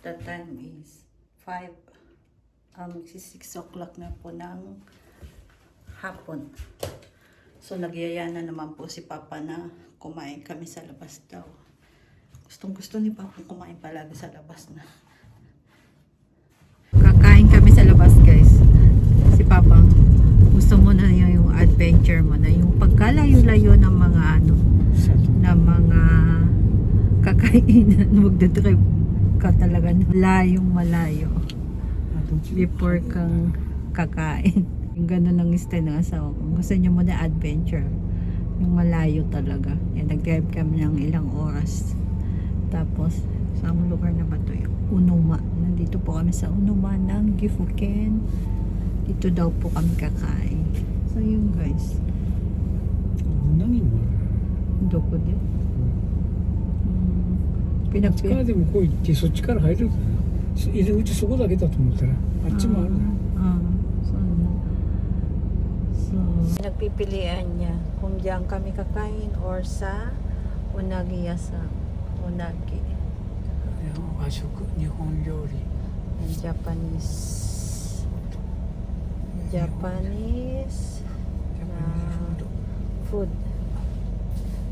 The time is 5, um, 6 o'clock na po ng hapon. So, nagyaya na naman po si Papa na kumain kami sa labas daw. Gustong gusto ni Papa kumain palagi sa labas na. Kakain kami sa labas guys. Si Papa, gusto mo na yung, adventure mo na yung pagkalayo-layo ng mga ano, ng mga kakainan. Magdadrive ka talaga layong malayo before kang kakain. Yung gano'n ang style ng asawa ko. Gusto niya muna adventure. Yung malayo talaga. Eh, nag-drive kami ng ilang oras. Tapos, sa lugar na ba ito? Unuma. Nandito po kami sa Unuma ng Gifuken. Dito daw po kami kakain. So, yun guys. 何も Doko din. Mm. あっちから Pinag- でもこう行ってそっちから入れる入り口そこだけだと思ったらあっちもあるね Ah, so, ano. so, nagpipilian niya kung diyan kami kakain or sa Unagi sa Unagi. 和食日本料理 And Japanese Japanese Ah. food.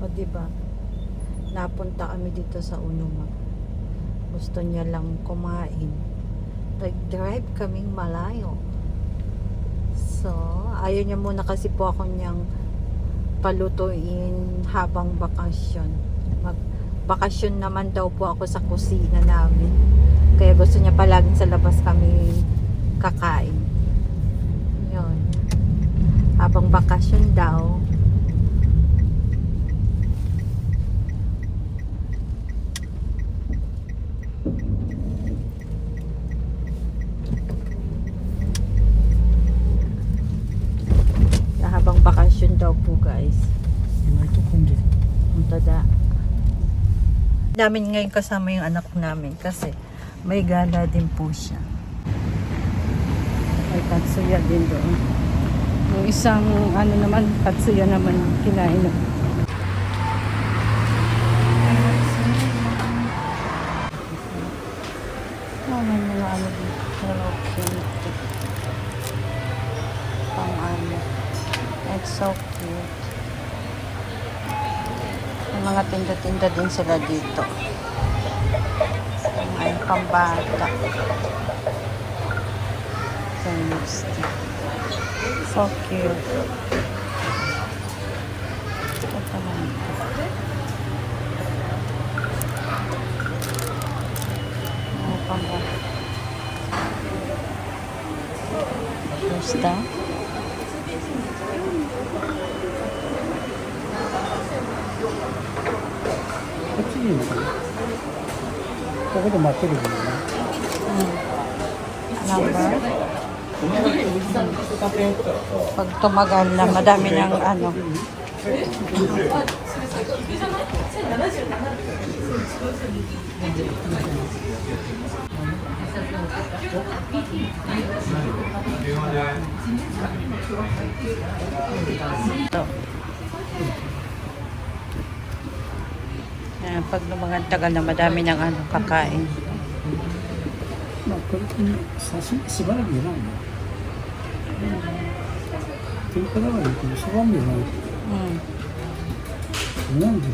O di ba? Napunta kami dito sa Unuma. Gusto niya lang kumain. Nag-drive kaming malayo. So, ayaw niya muna kasi po ako niyang palutuin habang bakasyon. Mag bakasyon naman daw po ako sa kusina namin. Kaya gusto niya palaging sa labas kami kakain. Yun. Habang bakasyon daw, Punta da. Namin ngayon kasama yung anak namin kasi may gala din po siya. May katsuya din doon. Yung isang ano naman, katsuya naman kinain ng Oh, may mga ano dito. Pang. It's so cute. Mga tinda-tinda din sila dito. May pambata. So cute. Ito naman. May pambata. Basta. こっちにいいのかなここで待ってるけどね number. Pag tumagal na, madami ng ano. Ito. Yan, pag lumagan tagal na madami ng ano, kakain. まあこれさししばらくいらないね天ぷらはねこのそばもいらない Mm. なんでね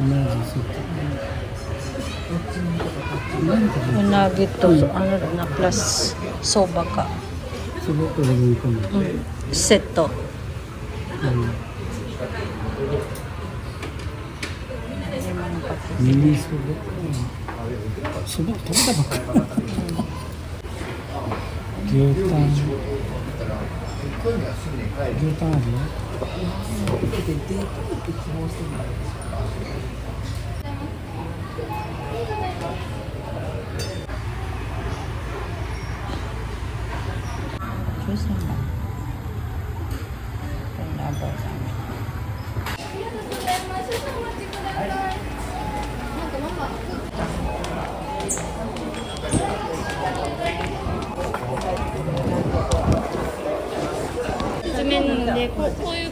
同じセットなんでね Unagi to, ano na, plus soba ka. そばとでもいいかも Mm. Seto. うん ミニそばそば食べたばっかり牛タン牛タンあるよ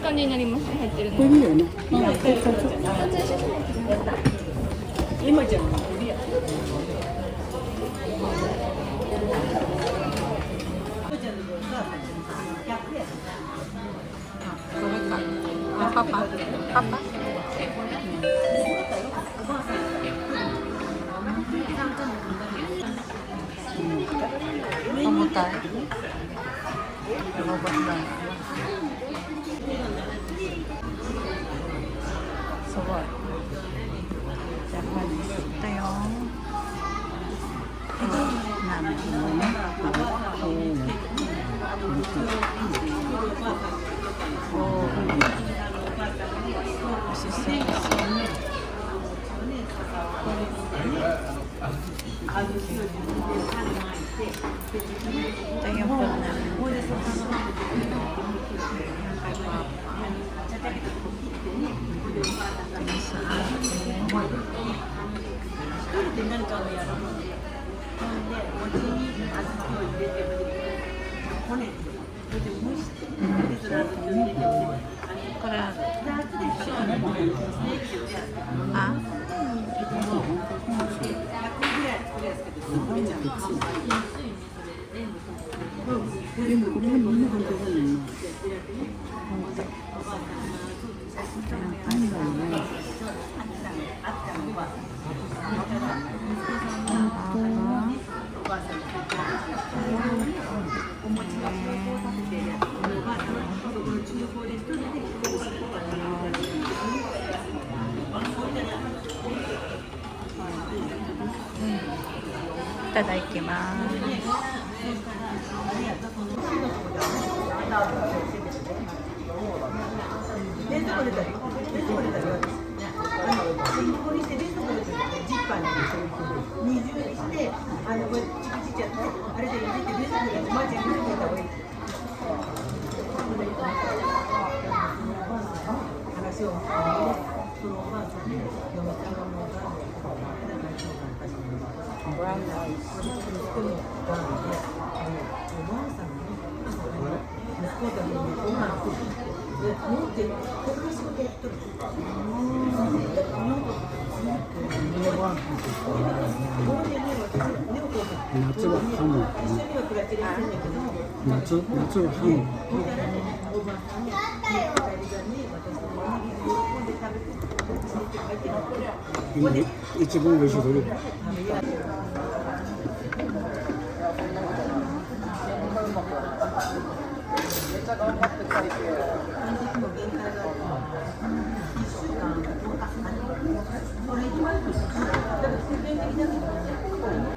感じになります入ってるのこれよね、うん、今じゃん重たい重たい 원 약간 있었대요 남편 음. 먹고 되게 예쁘네. プルにかやうなん。で餅に小豆を入れてこねてそれで蒸して入れてこれいただきます。あの二重にしてあのこれちっちゃいあれで入れて出てくるおばあちゃん出てくれた夏はハム、夏夏はハム、今一番美味しいところ。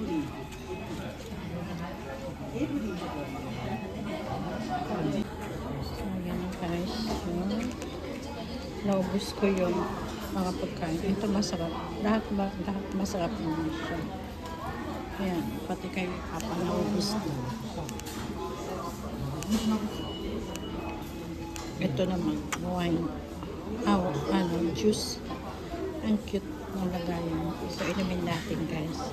Ayan ang presyo. Naubos ko yung mga pagkain. Ito masarap. Lahat, ma lahat masarap naman siya. Ayan, pati kay Papa naubos na. Ito naman, wine. Aw, oh, ano, juice. Ang cute ng lagayan. So, inumin natin guys.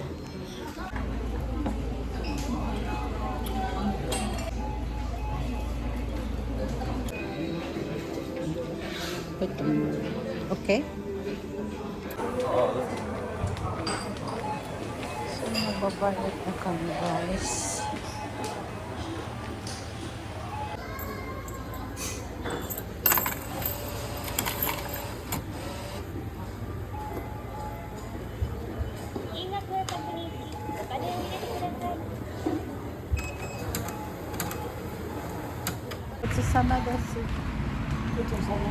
Okay? So, nagbabalik na kami guys. Susama Desi put some.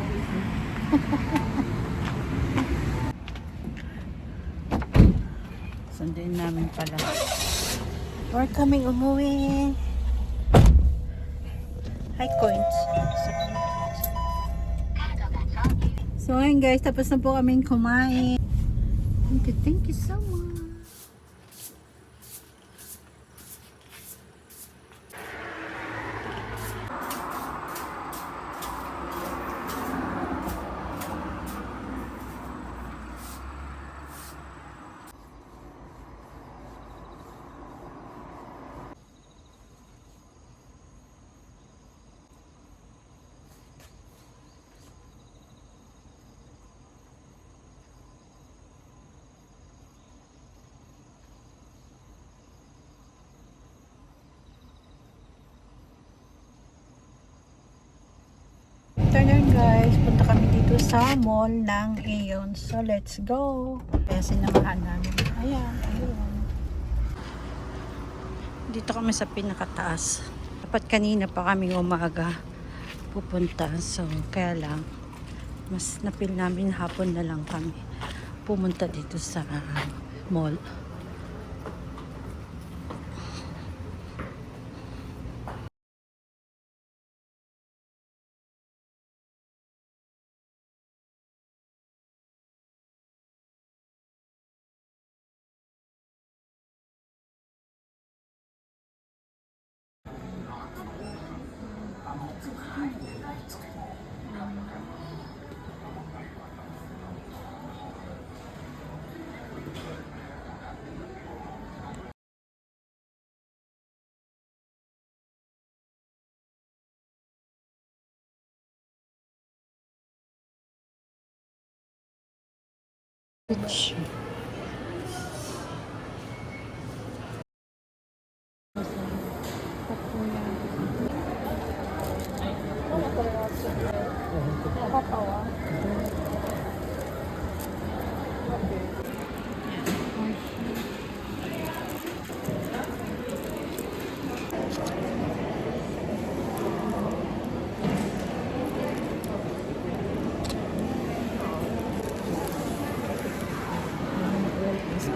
Sundin namin pala. We're coming umuwi. Hi, coins. So, ayun guys, tapos na po kaming kumain. Thank you, thank you so much. Afternoon guys. Punta kami dito sa mall ng Aeon. So let's go. Kaya sinamahan namin. Ayan, Aeon. Dito kami sa pinakataas. Dapat kanina pa kami umaga pupunta. So kaya lang mas napil namin hapon na lang kami pumunta dito sa mall. Which... ここや Beach.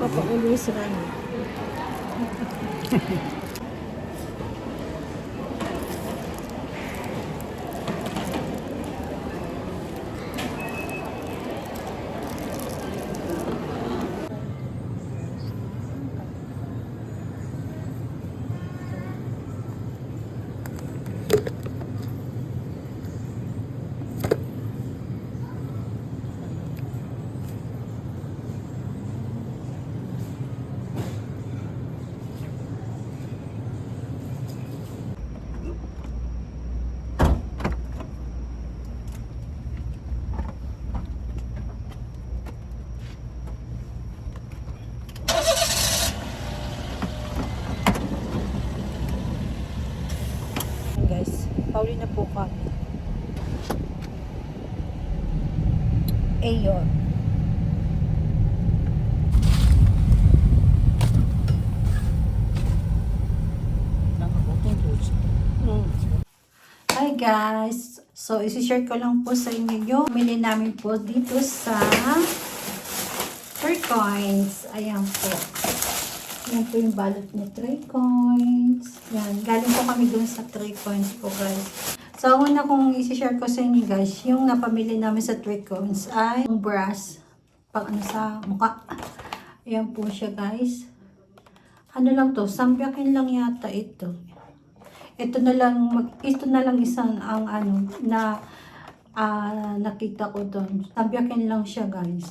Papa always run. guys. Pauli na po kami. Ayon. Hi guys! So, isi-share ko lang po sa inyo yung mili namin po dito sa Three Coins. Ayan po. Yan po yung balot ni Three Coins. Yan. Galing po kami dun sa Three Coins po guys. So, ang una kong isi-share ko sa inyo guys, yung napamili namin sa Three Coins ay yung brush pang ano sa mukha. Ayan po siya guys. Ano lang to, sampyakin lang yata ito. Ito na lang, mag, ito na lang isang ang ano na ah, nakita ko doon. Sampyakin lang siya guys.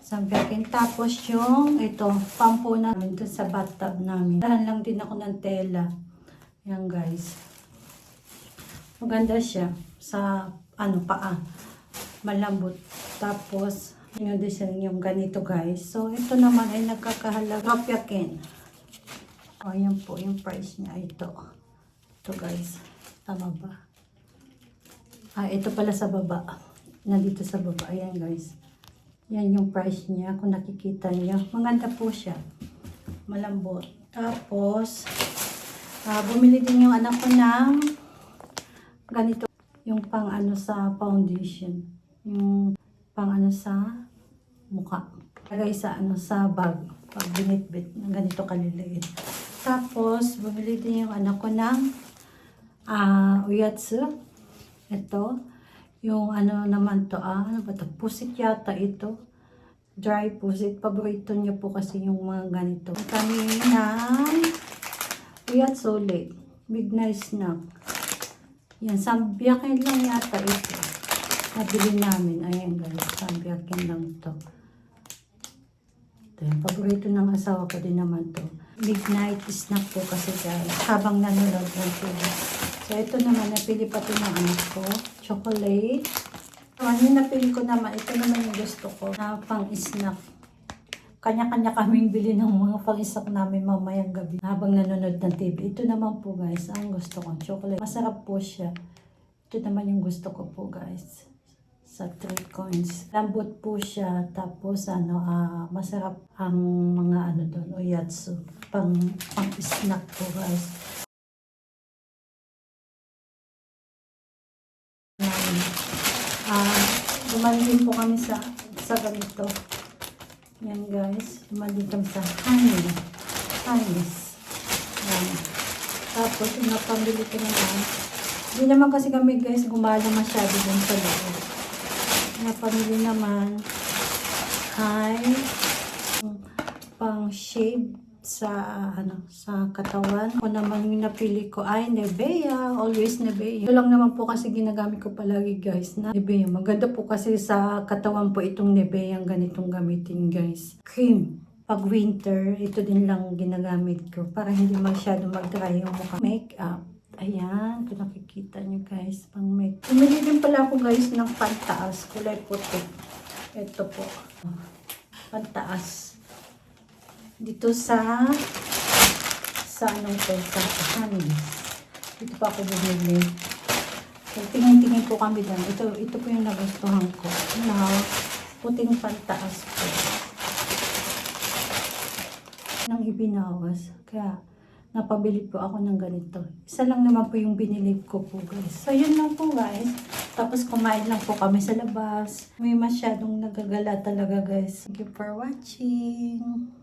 Sampyakin. Tapos yung ito, pampo doon sa bathtub namin. Dahan lang din ako ng tela. Yan guys. Maganda siya sa ano paa. Malambot. Tapos yung design yung ganito guys. So ito naman ay nagkakahalaga. Kapyakin. O yan po yung price niya. Ito. Ito guys. Tama ba? Ah, ito pala sa baba. Nandito sa baba. Ayan guys. Yan yung price niya. Kung nakikita niyo. Maganda po siya. Malambot. Tapos, ah, bumili din yung anak ko ng ganito. Yung pang ano sa foundation. Yung pang ano sa mukha. Lagay sa ano sa bag. Pag binitbit. ng Ganito kaliliit. Tapos, bumili din yung anak ko ng ah uyatsu. Ito. Yung ano naman to, ah, ano ba to? Pusit yata ito. Dry pusit. Paborito niya po kasi yung mga ganito. Kami ng uyatsu ulit. Big snack. Yan, sambiyakin lang yata ito. Nabili namin. Ayan guys, sambiyakin lang to. Ito yung paborito ng asawa ko din naman to. Midnight snack po kasi guys. Habang nanonood ng TV. So ito naman, napili pa ito ng anak ko. Chocolate. Ano yung napili ko naman, ito naman yung gusto ko na pang snack. Kanya-kanya kaming bili ng mga pang-snack namin mamayang gabi habang nanonood ng TV. Ito naman po guys, ang gusto ko, chocolate. Masarap po siya. Ito naman yung gusto ko po guys. Sa 3 coins. Lambot po siya. Tapos ano, ah, masarap ang mga ano doon, oyatsu. Pang, pang snack po guys. Yan. Ah, dumaling po kami sa sa ganito. Yan guys, dumaling kami sa honey. Honey's. Yan. Tapos, yung napamili ko naman, hindi naman kasi kami guys gumala masyado dun sa loob. Napamili naman ay pang shave sa ano sa katawan. Ako naman yung napili ko ay Nevea. Always Nevea. Ito lang naman po kasi ginagamit ko palagi guys na Nevea. Maganda po kasi sa katawan po itong Nevea ganitong gamitin guys. Cream. Pag winter, ito din lang ginagamit ko para hindi masyado mag-dry yung mukha. Makeup. Ayan, kung nakikita nyo guys, pang make. Pumili din pala ako guys ng pantaas, kulay puti. Ito po. Pantaas. Dito sa sa anong to, sa Hanis. Dito pa ako bumili. So, tingin-tingin po kami doon. Ito, ito po yung nagustuhan ko. Now, puting pantaas po. Nang ibinawas. Kaya, napabili po ako ng ganito. Isa lang naman po yung binili ko po guys. So yun lang po guys. Tapos kumain lang po kami sa labas. May masyadong nagagala talaga guys. Thank you for watching.